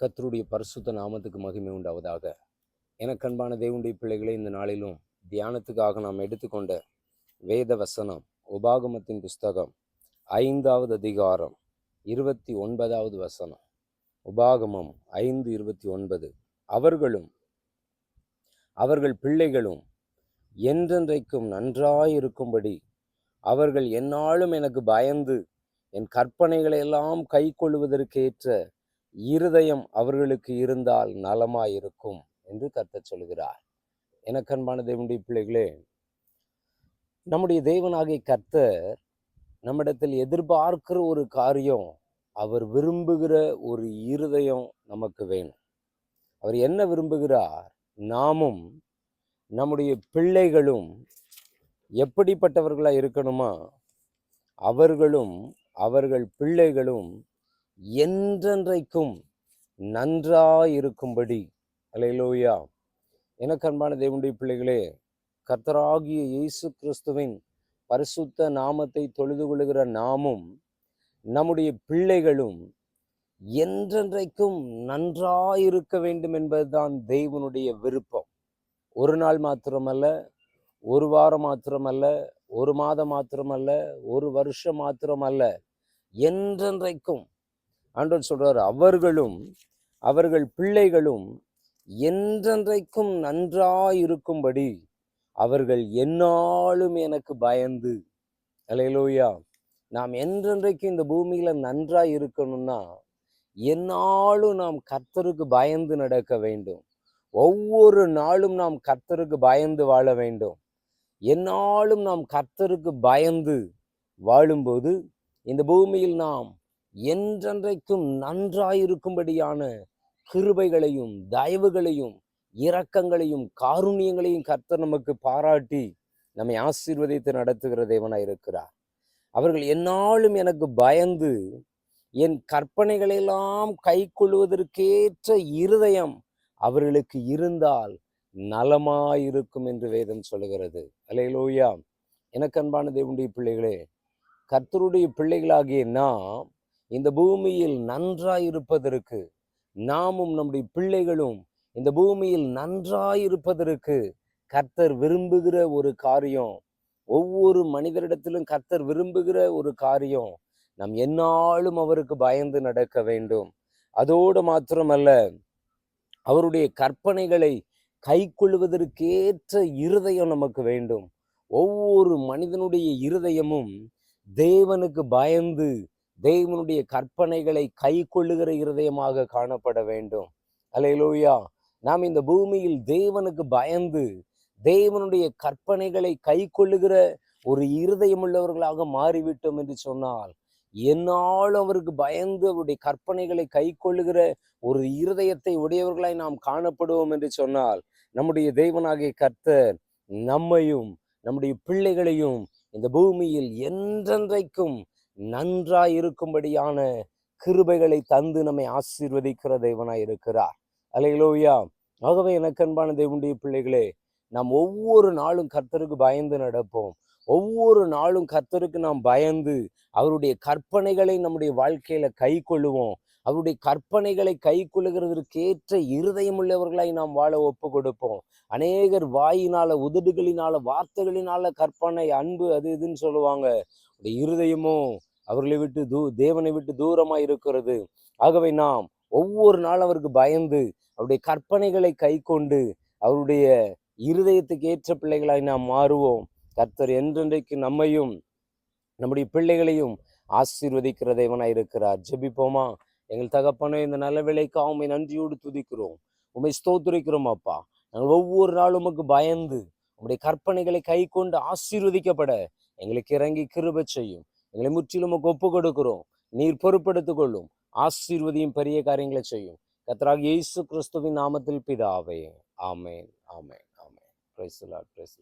கத்தருடைய பரிசுத்த நாமத்துக்கு மகிமை உண்டாவதாக. எனக்கு அன்பான தேவனுடைய பிள்ளைகளை இந்த நாளிலும் தியானத்துக்காக நாம் எடுத்துக்கொண்ட வேத வசனம் உபாகமத்தின் புஸ்தகம் ஐந்தாவது அதிகாரம் இருபத்தி ஒன்பதாவது வசனம். உபாகமம் ஐந்து இருபத்தி ஒன்பது. அவர்களும் அவர்கள் பிள்ளைகளும் என்றென்றைக்கும் நன்றாயிருக்கும்படி அவர்கள் எந்நாளும் எனக்கு பயந்து என் கற்பனைகளை எல்லாம் கை கொள்வதற்கேற்ற இருதயம் அவர்களுக்கு இருந்தால் நலமாயிருக்கும் என்று கர்த்தர் சொல்கிறார். எனக்கன்பான தேவனுடைய பிள்ளைகளே நம்முடைய தேவனாகிய கர்த்தர் நம்மிடத்தில் எதிர்பார்க்கிற ஒரு காரியம் அவர் விரும்புகிற ஒரு இருதயம் நமக்கு வேணும். அவர் என்ன விரும்புகிறார்? நாமும் நம்முடைய பிள்ளைகளும் எப்படிப்பட்டவர்களாக இருக்கணுமா? அவர்களும் அவர்கள் பிள்ளைகளும் என்றென்றைக்கும் நன்றாயிருக்கும்படி. அலையிலோயா எனக்கு அன்பான தேவனுடைய பிள்ளைகளே கர்த்தராகிய இயேசு கிறிஸ்துவின் பரிசுத்த நாமத்தை தொழுது கொள்கிற நாமும் நம்முடைய பிள்ளைகளும் என்றென்றைக்கும் நன்றாயிருக்க வேண்டும் என்பதுதான் தெய்வனுடைய விருப்பம். ஒரு நாள் மாத்திரமல்ல ஒரு வாரம் மாத்திரமல்ல ஒரு மாதம் மாத்திரமல்ல ஒரு வருஷம் மாத்திரமல்ல என்றென்றைக்கும் ஆண்டவர் சொல்றார் அவர்களும் அவர்கள் பிள்ளைகளும் என்றென்றைக்கும் நன்றாயிருக்கும்படி அவர்கள் என்னாலும் எனக்கு பயந்து. அலையலோயா நாம் என்றென்றைக்கும் இந்த பூமியில நன்றாக இருக்கணும்னா என்னாலும் நாம் கர்த்தருக்கு பயந்து நடக்க வேண்டும். ஒவ்வொரு நாளும் நாம் கர்த்தருக்கு பயந்து வாழ வேண்டும். என்னாலும் நாம் கர்த்தருக்கு பயந்து வாழும்போது இந்த பூமியில் நாம் என்றென்றைக்கும் நன்றாயிருக்கும்படியான கிருபைகளையும் தயவுகளையும் இரக்கங்களையும் காருண்யங்களையும் கர்த்தர் நமக்கு பாராட்டி நம்மை ஆசீர்வதித்து நடத்துகிற தேவனாய் இருக்கிறார். அவர்கள் என்னாலும் எனக்கு பயந்து என் கற்பனைகளெல்லாம் கை கொள்வதற்கேற்ற இருதயம் அவர்களுக்கு இருந்தால் நலமாயிருக்கும் என்று வேதம் சொல்லுகிறது. அலையலோயா எனக்கு அன்பான தேவனுடைய பிள்ளைகளே கர்த்தருடைய பிள்ளைகளாகிய நாம் இந்த பூமியில் நன்றாயிருப்பதற்கு நாமும் நம்முடைய பிள்ளைகளும் இந்த பூமியில் நன்றாயிருப்பதற்கு கர்த்தர் விரும்புகிற ஒரு காரியம். ஒவ்வொரு மனிதரிடத்திலும் கர்த்தர் விரும்புகிற ஒரு காரியம் நாம் எந்நாளும் அவருக்கு பயந்து நடக்க வேண்டும். அதோடு மாத்திரமல்ல அவருடைய கற்பனைகளை கை கொள்வதற்கேற்ற இருதயம் நமக்கு வேண்டும். ஒவ்வொரு மனிதனுடைய இருதயமும் தேவனுக்கு பயந்து தேவனுடைய கற்பனைகளை கை கொள்ளுகிற இருதயமாக காணப்பட வேண்டும். அலையலோயா நாம் இந்த பூமியில் தேவனுக்கு பயந்து தேவனுடைய கற்பனைகளை கை கொள்ளுகிற ஒரு இருதயம் உள்ளவர்களாக மாறிவிட்டோம் என்று சொன்னால் என்னாலும் அவருக்கு பயந்து அவருடைய கற்பனைகளை கை கொள்ளுகிற ஒரு இருதயத்தை உடையவர்களாய் நாம் காணப்படுவோம் என்று சொன்னால் நம்முடைய தெய்வனாகிய கர்த்தர் நம்மையும் நம்முடைய பிள்ளைகளையும் இந்த பூமியில் என்றென்றைக்கும் நன்றாய் இருக்கும்படியான கிருபைகளை தந்து நம்மை ஆசீர்வதிக்கிற தெய்வனாய் இருக்கிறார். அலையிலோயா ஆகவே எனக்கு அன்பான தேவனுடைய பிள்ளைகளே நாம் ஒவ்வொரு நாளும் கர்த்தருக்கு பயந்து நடப்போம். ஒவ்வொரு நாளும் கர்த்தருக்கு நாம் பயந்து அவருடைய கற்பனைகளை நம்முடைய வாழ்க்கையில கை கொள்ளுவோம். அவருடைய கற்பனைகளை கை கொள்ளுகிறதற்கேற்ற இருதயம் உள்ளவர்களாய் நாம் வாழ ஒப்பு கொடுப்போம் அநேகர் வாயினால உதடுகளினால வார்த்தைகளினால கற்பனை அன்பு அது இதுன்னு சொல்லுவாங்க. இருதயமோ அவர்களை விட்டு தூ தேவனை விட்டு தூரமா இருக்கிறது. ஆகவே நாம் ஒவ்வொரு நாளும் அவருக்கு பயந்து அவருடைய கற்பனைகளை கை கொண்டு அவருடைய இருதயத்துக்கு ஏற்ற பிள்ளைகளாய் நாம் மாறுவோம். கர்த்தர் என்றென்றைக்கு நம்மையும் நம்முடைய பிள்ளைகளையும் ஆசீர்வதிக்கிற தேவனாய் இருக்கிறார். ஜெபிப்போமா? எங்கள் தகப்பனே இந்த நல்ல வேலைக்கு உண்மை நன்றியோடு துதிக்கிறோம். உண்மை ஸ்தோத்துரிக்கிறோம் அப்பா. நாங்கள் ஒவ்வொரு நாளும் உமக்கு பயந்து உங்களுடைய கற்பனைகளை கை கொண்டு ஆசீர்வதிக்கப்பட எங்களுக்கு இறங்கி கிருப செய்யும். எங்களை முற்றிலும் ஒப்பு கொடுக்கிறோம் நீர் பொறுப்படுத்திக் கொள்ளும் ஆசீர்வதியும் பெரிய காரியங்களை செய்யும். கத்தராக இயேசு கிறிஸ்துவின் நாமத்தில் பிதாவே. ஆமேன். ஆமேன். ஆமேன். Praise lord praise